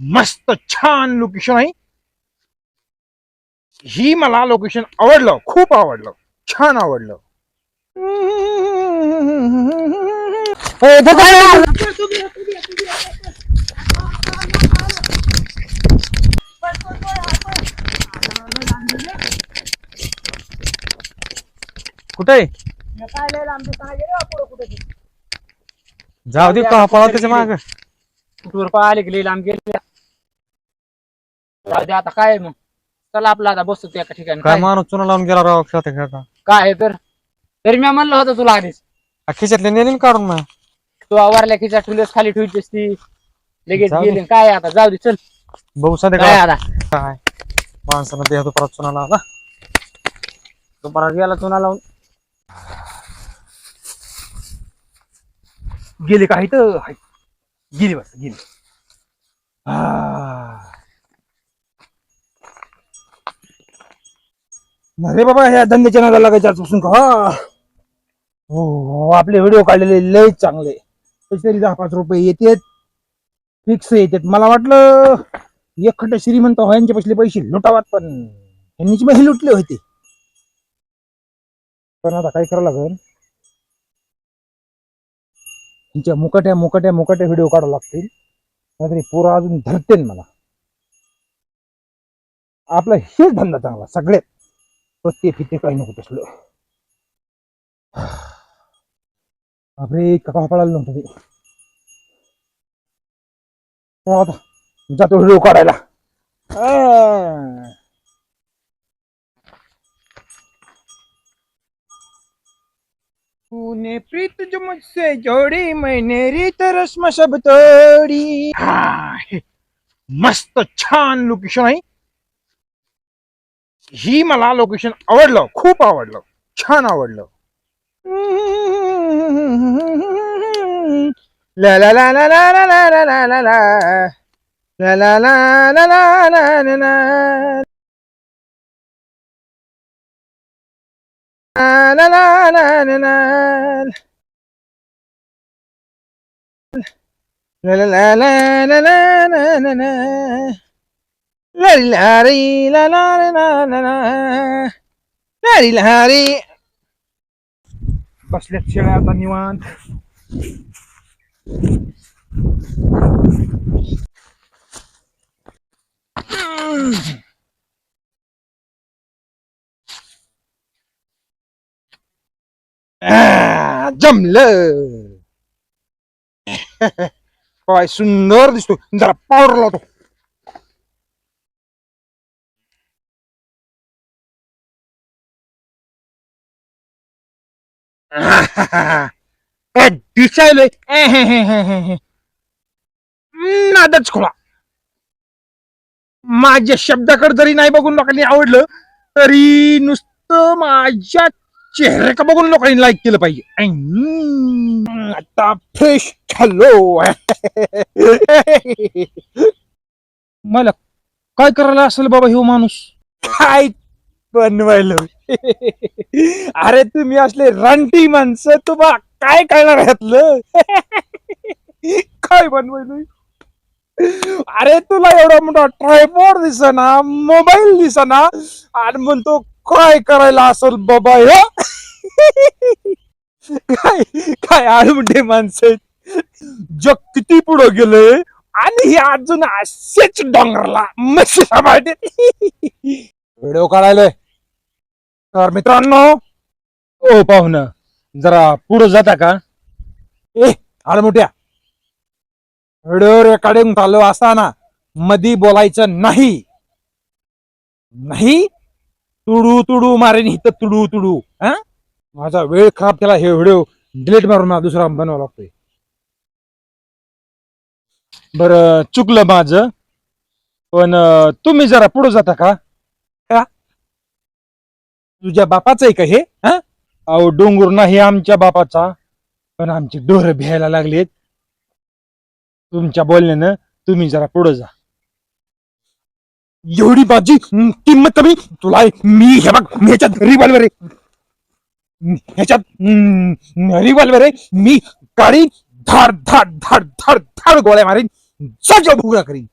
मस्त छान लोकेशन आहे. ही मला लोकेशन आवडलं खूप आवडलं छान आवडलं. कुठे? जाऊ दे का पळा त्याच्या माग. कुठवर पाहिले गेले लांब गेले? जाऊ दे आता काय मग? चला आपला आता बसतो तू एका ठिकाणी. काय काय? माणूस चुना लावून गेला राव खेळता खेळता. काय आहे तर? तरी मी म्हणलं होतं तुला आधीच. खिशातले नेलीन काढून ना तू आवारल्या खिचा ठुलेस खाली ठेवतेस ती लगेच जाऊ दे. गेली. काय आता? जाऊ दे चल. भाऊ सध्या काय काय आता? काय? माणसानं देह परत चुना लावला. तू परत गेला चुना लावून. गेले काही तर हाय. गेली बस गेली. आ. अरे बाबा ह्या धंद्याच्या नादाला लागायच्या आजपासून का? हा. हो आपले व्हिडिओ काढलेले लय चांगले. तरी दहा पाच रुपये येतात. फिक्स येतात. मला वाटलं एकखट श्रीमंत हो यांच्या पैसे पैसे लुटावात पण यांनीच मग लुटले होते. पण आता काय करावं लागेल त्यांच्या मुकाट्या मुकाट्या मुकाट्या व्हिडिओ काढावं लागतील. नाहीतरी पोरं अजून धरते मला. आपला हेच धंदा चांगला सगळ्यात पत्ते फिते काही नको तसलं बापरे कपा पडायला नव्हतं ते आता जातो व्हिडिओ काढायला तूने प्रीत जो मुझसे जोड़ी मैंने रीत रस्म सब तोड़ी हा, हे मस्त छान लोकेशन आहे ही मला लोकेशन आवडलं खूप आवडलं छान आवडलं ला ला ला ला ला ला ला ला ला ला ला ला ला ला ला ला ला ला ला La la la la la la La la la la la la لاري لا لا لا لا لا لاري لاري بس لا تشيل هذا النيوان. آه، جملة. هاي سندر دستو. ندر باور दिसायलोय नादच खोळा. माझ्या शब्दाकडे जरी नाही बघून लोकांनी आवडलं तरी नुसतं माझ्या चेहऱ्या का बघून लोकांनी लाईक केलं पाहिजे. आता फ्रेश झालो. मला काय करायला असेल बाबा ह्यो माणूस? काय बनवायला? अरे तुम्ही असले रानटी माणसं तुम्हाला काय कळणार यातलं काय बनवायला अरे तुला एवढा मोठा ट्रायपॉड दिसना मोबाईल दिसना आणि म्हणतो काय करायला असेल बाबा हे काय काय आळमुंडे माणसं जग किती पुढे गेले आणि हे अजून असेच डोंगरला मशी सांभाळते व्हिडिओ काढायला. तर मित्रांनो ओ पाहुण जरा पुढे जाता का? ए आळमुट्या व्हिडिओ रेकॉर्डिंग चालू असताना मधी बोलायचं नाही. नाही? तुडू तुडू मारेन इथं तुडू तुडू हा? माझा वेळ खराब केला हे व्हिडिओ डिलीट मारून मला दुसरा बनवावा लागतोय. बर चुकलं माझं पण तुम्ही जरा पुढे जाता का? तुझ्या बापाचं आहे का हे? हा? अहो डोंगर नाही आमच्या बापाचा. पण आमची डोर भ्यायला लागलेत. तुमच्या बोलण्यानं तुम्ही जरा पुढे जा. एवढी माझी हं, किंमत कमी? तुला मी हे बघ मी ह्याच्यात रिव्हॉल्वर आहे. ह्याच्यात रिव्हॉल्वर आहे. मी गाडी धाड धाड धाड धाड धाड गोळ्या मारीन जागेवर भुगडा करीन.